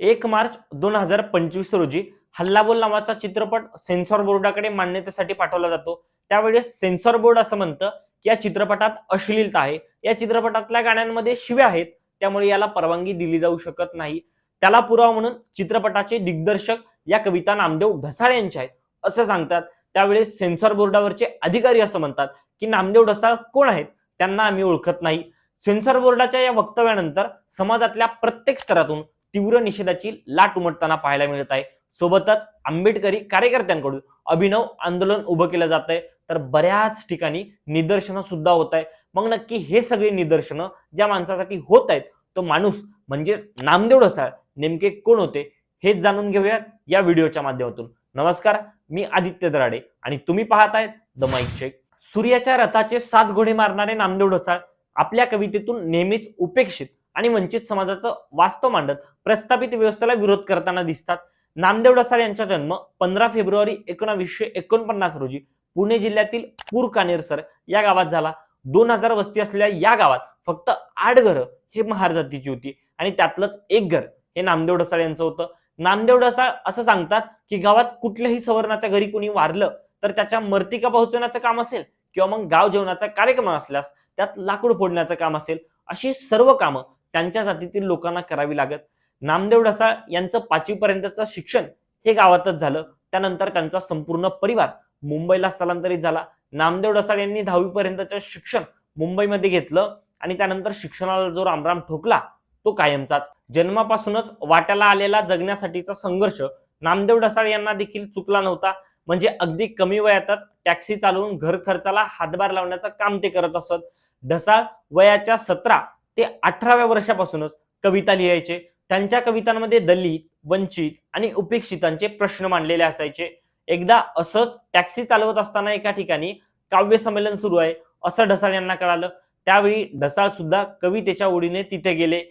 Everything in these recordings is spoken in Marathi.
एक मार्च दोन हजार पंचवीस रोजी हल्लाबोल नावाचा चित्रपट सेन्सॉर बोर्डाकडे मान्यतेसाठी पाठवला जातो. त्यावेळेस सेन्सॉर बोर्ड असं म्हणतं की या चित्रपटात अश्लीलता आहे. या चित्रपटातल्या गाण्यांमध्ये शिव्या आहेत. त्यामुळे याला परवानगी दिली जाऊ शकत नाही. त्याला पुरावा म्हणून चित्रपटाचे दिग्दर्शक या कविता नामदेव ढसाळ यांचे आहेत असं सांगतात. त्यावेळेस सेन्सॉर बोर्डावरचे अधिकारी असं म्हणतात की नामदेव ढसाळ कोण आहेत? त्यांना आम्ही ओळखत नाही. सेन्सॉर बोर्डाच्या या वक्तव्यानंतर समाजातल्या प्रत्येक स्तरातून तीव्र निषेधाची लाट उमटताना पाहायला मिळत आहे. सोबतच आंबेडकरी कार्यकर्त्यांकडून अभिनव आंदोलन उभं केलं जात आहे तर बऱ्याच ठिकाणी निदर्शनं सुद्धा होत आहे मग नक्की हे सगळे निदर्शनं ज्या माणसासाठी होत आहेत तो माणूस म्हणजे नामदेव ढसाळ नेमके कोण होते हेच जाणून घेऊया या व्हिडिओच्या माध्यमातून. नमस्कार मी आदित्य दराडे आणि तुम्ही पाहत आहेत द माईक चेक. सूर्याच्या रथाचे सात घोडे मारणारे नामदेव ढसाळ आपल्या कवितेतून नेहमीच उपेक्षित आणि वंचित समाजाचं वास्तव मांडत प्रस्थापित व्यवस्थेला विरोध करताना दिसतात. नामदेव डसाळ यांचा जन्म पंधरा फेब्रुवारी एकोणावीसशे एकोणपन्नास रोजी पुणे जिल्ह्यातील पूर कानेरसर या गावात झाला. दोन हजार वस्ती असलेल्या या गावात फक्त आठ घरं हे महार जातीची होती आणि त्यातलंच एक घर हे नामदेव डसाळ यांचं होतं. नामदेव डसाळ असं सांगतात की गावात कुठल्याही सवर्णाच्या घरी कुणी वारलं तर त्याच्या मर्तिका पोहोचवण्याचं काम असेल किंवा मग गाव जेवणाचा कार्यक्रम असल्यास त्यात लाकूड फोडण्याचं काम असेल अशी सर्व कामं त्यांच्या जातीतील लोकांना करावी लागत. नामदेव ढसाळ यांचं पाचवीपर्यंतचं शिक्षण हे गावातच झालं. त्यानंतर त्यांचा संपूर्ण परिवार मुंबईला स्थलांतरित झाला. नामदेव ढसाळ यांनी दहावीपर्यंतचं शिक्षण मुंबईमध्ये घेतलं आणि त्यानंतर शिक्षणाला जो रामराम ठोकला तो कायमचाच. जन्मापासूनच वाट्याला आलेला जगण्यासाठीचा संघर्ष नामदेव ढसाळ यांना देखील चुकला नव्हता. म्हणजे अगदी कमी वयातच टॅक्सी चालवून घर खर्चाला हातभार लावण्याचं काम ते करत असत. ढसाळ वयाच्या सतरा ते अठराव्या वर्षापासूनच कविता लिहायचे. त्यांच्या कवितांमध्ये दलित वंचित आणि उपेक्षितांचे प्रश्न मांडलेले असायचे. एकदा असंच टॅक्सी चालवत असताना एका ठिकाणी काव्य संमेलन सुरू आहे असं ढसाळ यांना कळालं. त्यावेळी ढसाळ सुद्धा कवितेच्या ओढीने तिथे गेले.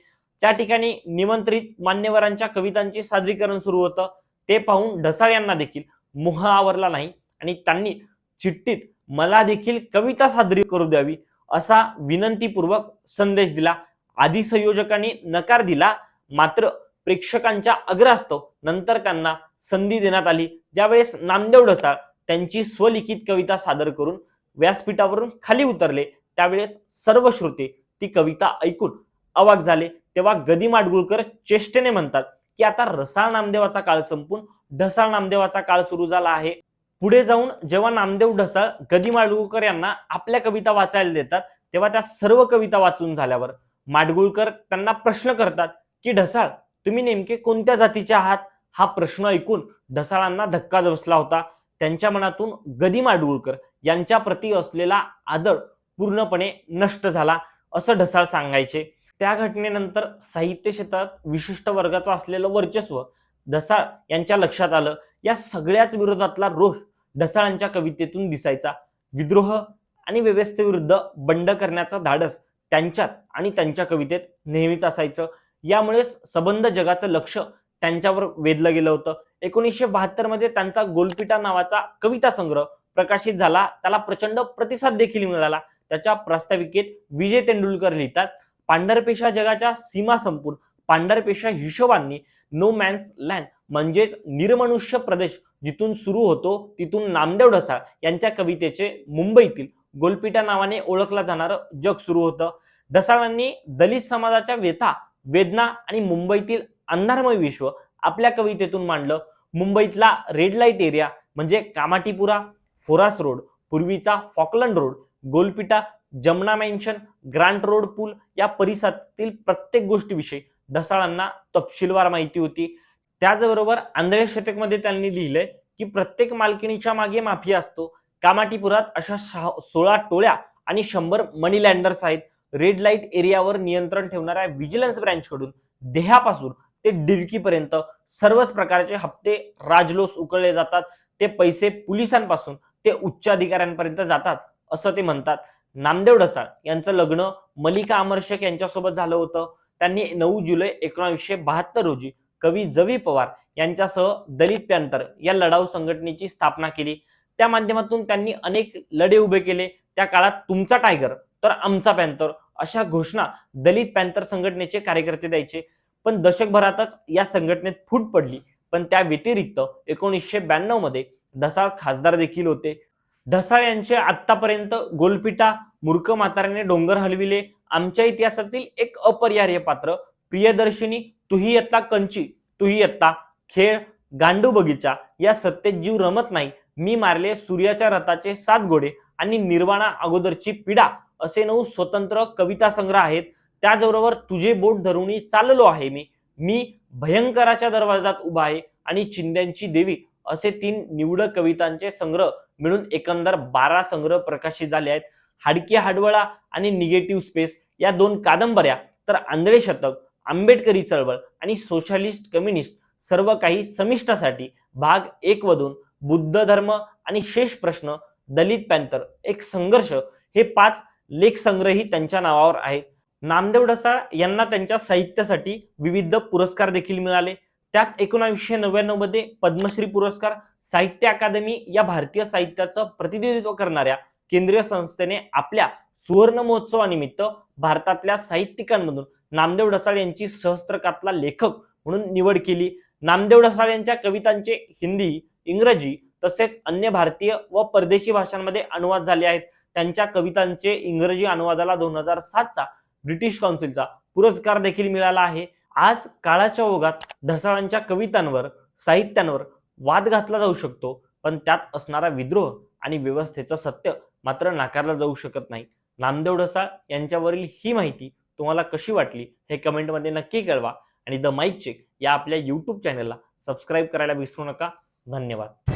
त्या ठिकाणी निमंत्रित मान्यवरांच्या कवितांचे सादरीकरण सुरू होतं. ते पाहून ढसाळ यांना देखील मोह आवरला नाही आणि त्यांनी चिठ्ठीत मला देखील कविता सादरी करू द्यावी असा विनंतीपूर्वक संदेश दिला. आधी संयोजकांनी नकार दिला मात्र प्रेक्षकांच्या अग्रास्तव नंतर त्यांना संधी देण्यात आली. ज्यावेळेस नामदेव ढसाळ त्यांची स्वलिखित कविता सादर करून व्यासपीठावरून खाली उतरले त्यावेळेस सर्व श्रोते ती कविता ऐकून अवाक झाले. तेव्हा गदी माडगुळकर चेष्टेने म्हणतात की आता रसाळ नामदेवाचा काळ संपून ढसाळ नामदेवाचा काळ सुरू झाला आहे. पुढे जाऊन जेव्हा नामदेव ढसाळ गदी माडगुळकर यांना आपल्या कविता वाचायला देतात तेव्हा त्या सर्व कविता वाचून झाल्यावर माडगुळकर त्यांना प्रश्न करतात की ढसाळ तुम्ही नेमके कोणत्या जातीचे आहात? हा प्रश्न ऐकून ढसाळांना धक्काच बसला होता. त्यांच्या मनातून गदी माडगुळकर यांच्या प्रती असलेला आदर पूर्णपणे नष्ट झाला असं ढसाळ सांगायचे. त्या घटनेनंतर साहित्य क्षेत्रात विशिष्ट वर्गाचं असलेलं वर्चस्व ढसाळ यांच्या लक्षात आलं. या सगळ्याच विरोधातला रोष ढसाळांच्या कवितेतून दिसायचा. विद्रोह आणि व्यवस्थेविरुद्ध बंड करण्याचा धाडस त्यांच्यात आणि त्यांच्या कवितेत नेहमीच असायचं. यामुळे सबंध जगाचं लक्ष त्यांच्यावर वेधलं गेलं होतं. एकोणीसशे बहात्तरमध्ये त्यांचा गोलपिटा नावाचा कविता संग्रह प्रकाशित झाला. त्याला प्रचंड प्रतिसाद देखील मिळाला. त्याच्या प्रास्ताविकेत विजय तेंडुलकर लिहितात पांढरपेशा जगाच्या सीमा संपून पांढरपेशा हिशोबांनी नो मॅन्स लँड म्हणजेच निर्मनुष्य प्रदेश जिथून सुरू होतो तिथून नामदेव ढसाळ यांच्या कवितेचे मुंबईतील गोलपिटा नावाने ओळखला जाणारं जग सुरू होतं. ढसाळांनी दलित समाजाच्या व्यथा वेदना आणि मुंबईतील अंधारमय विश्व आपल्या कवितेतून मांडलं. मुंबईतला रेड लाइट एरिया म्हणजे कामाटीपुरा फोरास रोड पूर्वीचा Falkland road Golpitha Jamna mansion Grant road पूल या परिसरातील प्रत्येक गोष्टीविषयी ढसाळांना तपशीलवार माहिती होती. त्याचबरोबर आंधळे शतकमध्ये त्यांनी लिहिलंय की प्रत्येक मालकिणीच्या मागे माफी असतो. कामाटीपुरात अशा सोळा टोळ्या आणि शंभर मनी लँडर्स आहेत रेड लाइट एरियावर नियंत्रण ठेवणाऱ्या विजिलन्स ब्रँचकडून देहापासून ते डिरकीपर्यंत सर्वच प्रकारचे हप्ते राजलोस उकळले जातात. ते पैसे पोलिसांपासून ते उच्च अधिकाऱ्यांपर्यंत जातात असं ते म्हणतात. नामदेव ढसाळ यांचं लग्न मलिका अमरशेख यांच्यासोबत झालं होतं. त्यांनी नऊ जुलै एकोणावीसशे बहात्तर रोजी कवी जवी पवार यांच्यासह दलित पॅंथर या लढाऊ संघटनेची स्थापना केली. त्या माध्यमातून त्यांनी अनेक लढे उभे केले. त्या काळात तुमचा टायगर तर आमचा पॅन्थर अशा घोषणा दलित पॅंथर संघटनेचे कार्यकर्ते द्यायचे. पण दशकभरातच या संघटनेत फूट पडली. पण त्या व्यतिरिक्त एकोणीसशे ब्याण्णवमध्ये ढसाळ खासदार देखील होते. ढसाळ यांचे आतापर्यंत गोलपिटा मूर्ख म्हाताऱ्याने डोंगर हलविले. आमच्या इतिहासातील एक अपरिहार्य पात्र प्रियदर्शिनी तुही यत्ता कंची तुही यत्ता खेळ गांडू बगीचा या सत्तेत जीव रमत नाही. मी मारले सूर्याच्या रथाचे सात घोडे आणि निर्वाणा अगोदरची पिढा असे नऊ स्वतंत्र कविता संग्रह आहेत. त्याचबरोबर तुझे बोट धरूनही चाललो आहे मी. मी भयंकराच्या दरवाजात उभा आहे आणि चिंद्यांची देवी असे तीन निवडक कवितांचे संग्रह मिळून एकंदर बारा संग्रह प्रकाशित झाले आहेत. हाडकी हाडवळा आणि निगेटिव्ह स्पेस या दोन कादंबऱ्या. तर आंधळे शतक आंबेडकरी चळवळ आणि सोशलिस्ट कम्युनिस्ट सर्व काही समिष्टासाठी भाग एक मधून बुद्ध धर्म आणि शेष प्रश्न दलित पॅंथर एक संघर्ष हे पाच लेख संग्रही त्यांच्या नावावर आहेत. नामदेव ढसाळ यांना त्यांच्या साहित्यासाठी विविध पुरस्कार देखील मिळाले. त्यात एकोणावीसशे नव्याण्णवमध्ये पद्मश्री पुरस्कार साहित्य अकादमी या भारतीय साहित्याचं प्रतिनिधित्व करणाऱ्या केंद्रीय संस्थेने आपल्या सुवर्ण महोत्सवानिमित्त भारतातल्या साहित्यिकांमधून नामदेव ढसाळ यांची सहस्त्रकातला लेखक म्हणून निवड केली. नामदेव ढसाळ यांच्या कवितांचे हिंदी इंग्रजी तसेच अन्य भारतीय व परदेशी भाषांमध्ये अनुवाद झाले आहेत. त्यांच्या कवितांचे इंग्रजी अनुवादाला दोन हजार सातचा ब्रिटिश काउन्सिलचा पुरस्कार देखील मिळाला आहे. आज काळाच्या ओघात ढसाळांच्या कवितांवर साहित्यांवर वाद घातला जाऊ शकतो पण त्यात असणारा विद्रोह आणि व्यवस्थेचं सत्य मात्र नाकारलं जाऊ शकत नाही. नामदेव ढसाळ यांच्यावरील ही माहिती तुम्हाला कशी वाटली हे कमेंटमध्ये नक्की कळवा. आणि द माईक चेक या आपल्या यूट्यूब चॅनलला सबस्क्राईब करायला विसरू नका. धन्यवाद.